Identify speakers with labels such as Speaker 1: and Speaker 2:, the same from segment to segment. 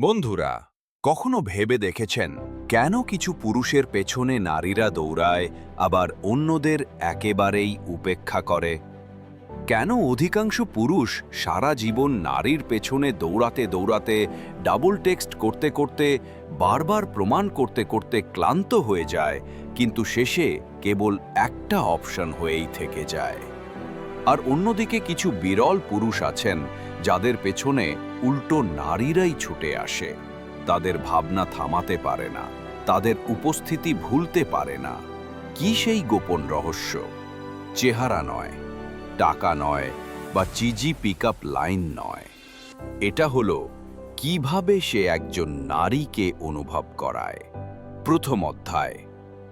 Speaker 1: বন্ধুরা, কখনো ভেবে দেখেছেন কেন কিছু পুরুষের পেছনে নারীরা দৌড়ায়, আবার অন্যদের একেবারেই উপেক্ষা করে? কেন অধিকাংশ পুরুষ সারা জীবন নারীর পেছনে দৌড়াতে দৌড়াতে ডাবল টেক্সট করতে করতে, বারবার প্রমাণ করতে করতে ক্লান্ত হয়ে যায়, কিন্তু শেষে কেবল একটা অপশন হয়েই থেকে যায়। আর অন্যদিকে কিছু বিরল পুরুষ আছেন, যাদের পেছনে উল্টো নারীরাই ছুটে আসে। তাদের ভাবনা থামাতে পারে না, তাদের উপস্থিতি ভুলতে পারে না। কি সেই গোপন রহস্য? চেহারা নয়, টাকা নয় বা চিজি পিক লাইন নয়। এটা হলো কীভাবে সে একজন নারীকে অনুভব করায়। প্রথম অধ্যায়,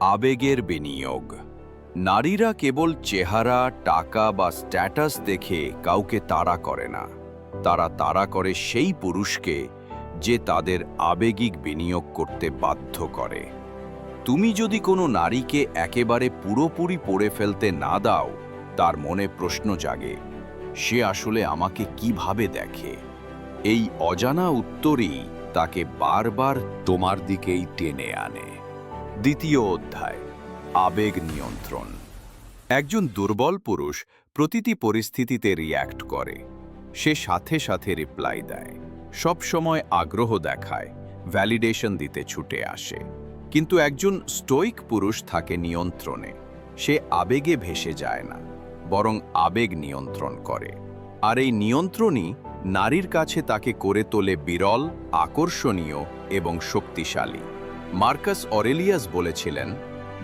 Speaker 1: আবেগের বিনিয়োগ। নারীরা কেবল চেহারা, টাকা বা স্ট্যাটাস দেখে কাউকে তাড়া করে না। তারা তাড়া করে সেই পুরুষকে যে তাদের আবেগিক বিনিয়োগ করতে বাধ্য করে। তুমি যদি কোনো নারীকে একেবারে পুরোপুরি পড়ে ফেলতে না দাও, তার মনে প্রশ্ন জাগে, সে আসলে আমাকে কীভাবে দেখে? এই অজানা উত্তরই তাকে বারবার তোমার দিকেই টেনে আনে। দ্বিতীয় অধ্যায়। আবেগ নিয়ন্ত্রণ। একজন দুর্বল পুরুষ প্রতিটি পরিস্থিতিতে রিয়্যাক্ট করে। সে সাথে সাথে রিপ্লাই দেয়। সব সময় আগ্রহ দেখায় ভ্যালিডেশন দিতে ছুটে আসে। কিন্তু একজন স্টোইক পুরুষ থাকে নিয়ন্ত্রণে। সে আবেগে ভেসে যায় না, বরং আবেগ নিয়ন্ত্রণ করে। আর এই নিয়ন্ত্রণই নারীর কাছে তাকে করে তোলে বিরল, আকর্ষণীয় এবং শক্তিশালী। মার্কাস অরেলিয়াস বলেছিলেন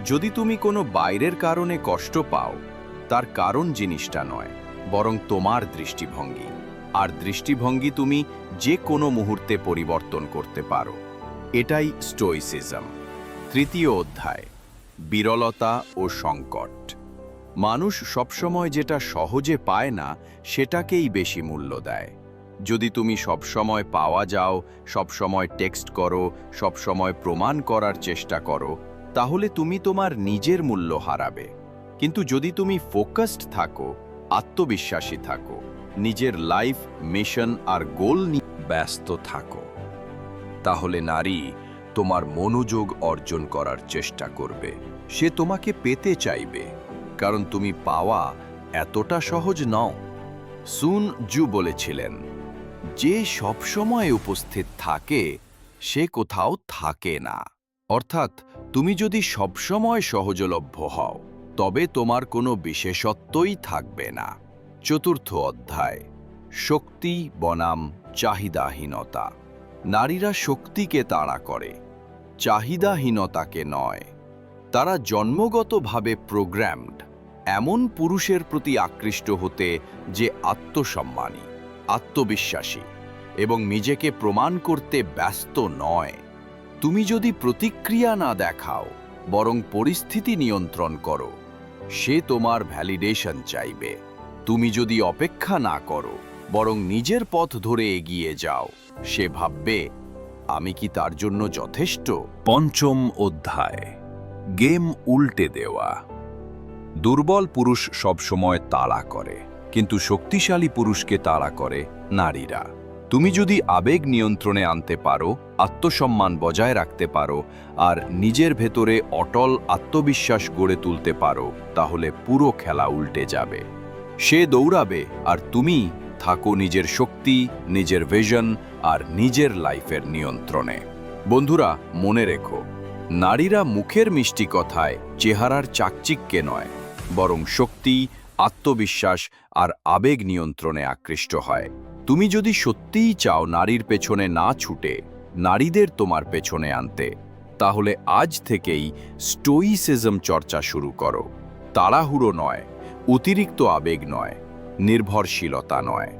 Speaker 1: যদি তুমি কোনো বাইরের কারণে কষ্ট পাও, তার কারণ জিনিসটা নয়, বরং তোমার দৃষ্টিভঙ্গি। আর দৃষ্টিভঙ্গি তুমি যে কোনো মুহূর্তে পরিবর্তন করতে পারো। এটাই স্টোইসিজম। তৃতীয় অধ্যায়, বিরলতা ও সংকট। মানুষ সবসময় যেটা সহজে পায় না, সেটাকেই বেশি মূল্য দেয়। যদি তুমি সবসময় পাওয়া যাও, সবসময় টেক্সট করো, সবসময় প্রমাণ করার চেষ্টা করো তাহলে তুমি তোমার নিজের মূল্য হারাবে। কিন্তু যদি তুমি ফোকাসড থাকো, আত্মবিশ্বাসী থাকো, নিজের লাইফ মিশন আর গোল নিয়ে ব্যস্ত থাকো, তাহলে নারী তোমার মনোযোগ অর্জন করার চেষ্টা করবে। সে তোমাকে পেতে চাইবে, কারণ তুমি পাওয়া এতটা সহজ নও। সুন জু বলেছিলেন, যে সবসময় উপস্থিত থাকে, সে কোথাও থাকে না। অর্থাৎ, তুমি যদি সবসময় সহজলভ্য হও, তবে তোমার কোনো বিশেষত্বই থাকবে না। চতুর্থ অধ্যায়, শক্তি, বনাম, চাহিদাহীনতা। নারীরা শক্তিকে তাড়া করে, চাহিদাহীনতাকে নয়। তারা জন্মগতভাবে প্রোগ্রামড, এমন পুরুষের প্রতি আকৃষ্ট হতে যে আত্মসম্মানী, আত্মবিশ্বাসী এবং নিজেকে প্রমাণ করতে ব্যস্ত নয়। তুমি যদি প্রতিক্রিয়া না দেখাও, বরং পরিস্থিতি নিয়ন্ত্রণ করো, সে তোমার ভ্যালিডেশন চাইবে। তুমি যদি অপেক্ষা না করো, বরং নিজের পথ ধরে এগিয়ে যাও, সে ভাববে, আমি কি তার জন্য যথেষ্ট? পঞ্চম অধ্যায়, গেম উল্টে দেওয়া। দুর্বল পুরুষ সবসময় তাড়া করে, কিন্তু শক্তিশালী পুরুষকে তাড়া করে নারীরা। তুমি যদি আবেগ নিয়ন্ত্রণে আনতে পারো, আত্মসম্মান বজায় রাখতে পারো, আর নিজের ভেতরে অটল আত্মবিশ্বাস গড়ে তুলতে পারো, তাহলে পুরো খেলা উল্টে যাবে। সে দৌড়াবে, আর তুমি থাকো নিজের শক্তি, নিজের ভিশন আর নিজের লাইফের নিয়ন্ত্রণে। বন্ধুরা, মনে রেখো, নারীরা মুখের মিষ্টি কথায় চেহারার চাকচিক্যে নয়, বরং শক্তি, আত্মবিশ্বাস, আর আবেগ নিয়ন্ত্রণে আকৃষ্ট হয়। তুমি যদি সত্যিই চাও নারীর পেছনে না ছুটে, নারীদের তোমার পেছনে আনতে, তাহলে আজ থেকেই স্টোইসিজম চর্চা শুরু করো। তাড়াহুড়ো নয়, অতিরিক্ত আবেগ নয়, নির্ভরশীলতা নয়।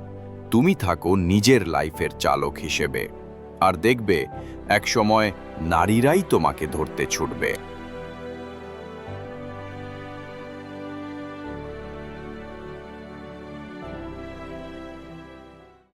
Speaker 1: তুমি থাকো নিজের লাইফের চালক হিসেবে। আর দেখবে, একসময় নারীরাই তোমাকে ধরতে ছুটবে।